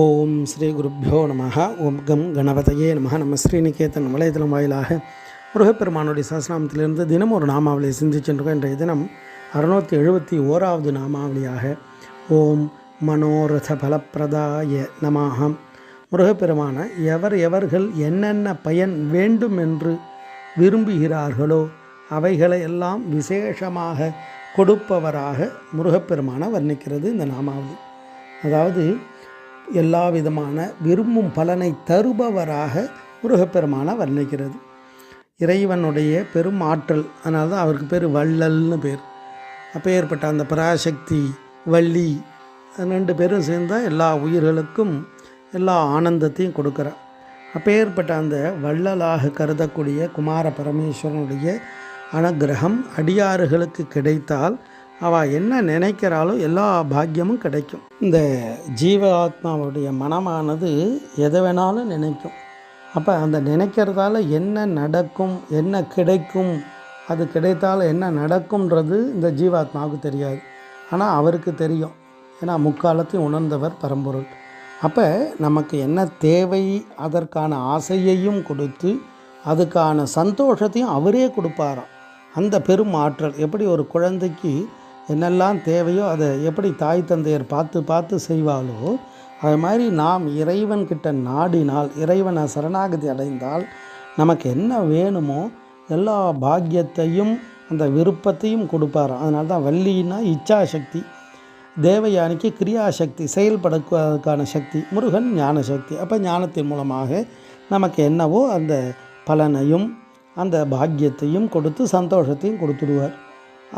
ஓம் ஸ்ரீ குருப்பியோ நம ஓம் கம் கணபதையே நம நம்ம ஸ்ரீநிகேதன் வலைதளம் வாயிலாக முருகப்பெருமானுடைய சஹஸ்ரநாமத்திலிருந்து தினம் ஒரு நாமாவளியை சென்றோம் இன்றைய தினம் அறுநூற்றி எழுபத்தி ஓராவது நாமாவளியாக ஓம் மனோரத பலப்பிரதாய நமாகம் முருகப்பெருமான எவர் எவர்கள் என்னென்ன பயன் வேண்டும் என்று விரும்புகிறார்களோ அவைகளை எல்லாம் விசேஷமாக கொடுப்பவராக முருகப்பெருமான வர்ணிக்கிறது இந்த நாமாவளி. அதாவது எல்லா விதமான விரும்பும் பலனை தருபவராக முருகப்பெருமானை வர்ணிக்கிறது. இறைவனுடைய பெரும் ஆற்றல் அதனால தான் அவருக்கு பேர் வள்ளல்னு பேர். அப்பேற்பட்ட அந்த பராசக்தி வள்ளி ரெண்டு பேரும் சேர்ந்தால் எல்லா உயிர்களுக்கும் எல்லா ஆனந்தத்தையும் கொடுக்குறா அப்பேற்பட்ட அந்த வள்ளலாக கருதக்கூடிய குமார பரமேஸ்வரனுடைய அனுகிரகம் அடியாறுகளுக்கு கிடைத்தால் அவள் என்ன நினைக்கிறாளோ எல்லா பாக்கியமும் கிடைக்கும். இந்த ஜீவாத்மாவுடைய மனமானது எதை வேணாலும் நினைக்கும். அப்போ அந்த நினைக்கிறதால என்ன நடக்கும் என்ன கிடைக்கும் அது கிடைத்தால் என்ன நடக்கும்ன்றது இந்த ஜீவாத்மாவுக்கு தெரியாது. ஆனால் அவருக்கு தெரியும். ஏன்னா முக்காலத்தையும் உணர்ந்தவர் பரம்பொருள். அப்போ நமக்கு என்ன தேவை அதற்கான ஆசையையும் கொடுத்து அதுக்கான சந்தோஷத்தையும் அவரே கொடுப்பாராம். அந்த பெரும் ஆற்றல். எப்படி ஒரு குழந்தைக்கு என்னெல்லாம் தேவையோ அதை எப்படி தாய் தந்தையர் பார்த்து பார்த்து செய்வாளோ அது மாதிரி நாம் இறைவன்கிட்ட நாடினால் இறைவனை சரணாகதி அடைந்தால் நமக்கு என்ன வேணுமோ எல்லா பாக்கியத்தையும் அந்த விருப்பத்தையும் கொடுப்பார் அதனால தான் வள்ளின்னா இச்சாசக்தி தேவயானிக்கு கிரியாசக்தி செயல்படுவதற்கான சக்தி முருகன் ஞான சக்தி அப்போ ஞானத்தின் மூலமாக நமக்கு என்னவோ அந்த பலனையும் அந்த பாக்கியத்தையும் கொடுத்து சந்தோஷத்தையும் கொடுத்துடுவார்.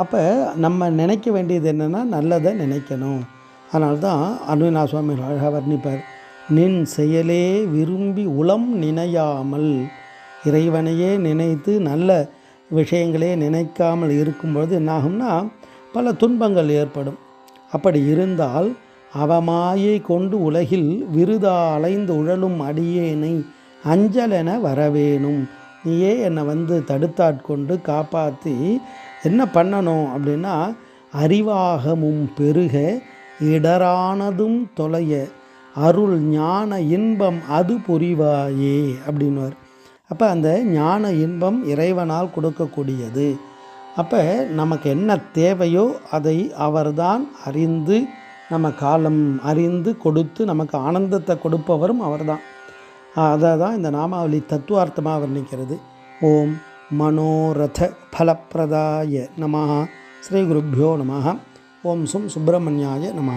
அப்போ நம்ம நினைக்க வேண்டியது என்னென்னா நல்லதை நினைக்கணும். அதனால தான் அருணா சுவாமி அழகாக வர்ணிப்பார். நின் செயலே விரும்பி உளம் நினையாமல் இறைவனையே நினைத்து நல்ல விஷயங்களே நினைக்காமல் இருக்கும்பொழுது என்னாகும்னா பல துன்பங்கள் ஏற்படும். அப்படி இருந்தால் அவமாயை கொண்டு உலகில் விருதா அலைந்து உழலும் அடியேனை அஞ்சலென வரவேணும். நீயே என்னை வந்து தடுத்தாட்கொண்டு காப்பாற்றி என்ன பண்ணணும் அப்படின்னா அறிவாகமும் பெருக இடரானதும் தொலைய அருள் ஞான இன்பம் அது புரிவாயே அப்படின்வார் அப்போ அந்த ஞான இன்பம் இறைவனால் கொடுக்கக்கூடியது. அப்போ நமக்கு என்ன தேவையோ அதை அவர்தான் அறிந்து நம்ம காலம் அறிந்து கொடுத்து நமக்கு ஆனந்தத்தை கொடுப்பவரும் அவர்தான். அதை தான் இந்த நாமாவளி தத்துவார்த்தமாக வர்ணிக்கிறது. ஓம் மனோரத ஃபலப்பிரதாய நம ஸ்ரீ குருப்பியோ நம ஓம் சும் சுப்பிரமணியாய நம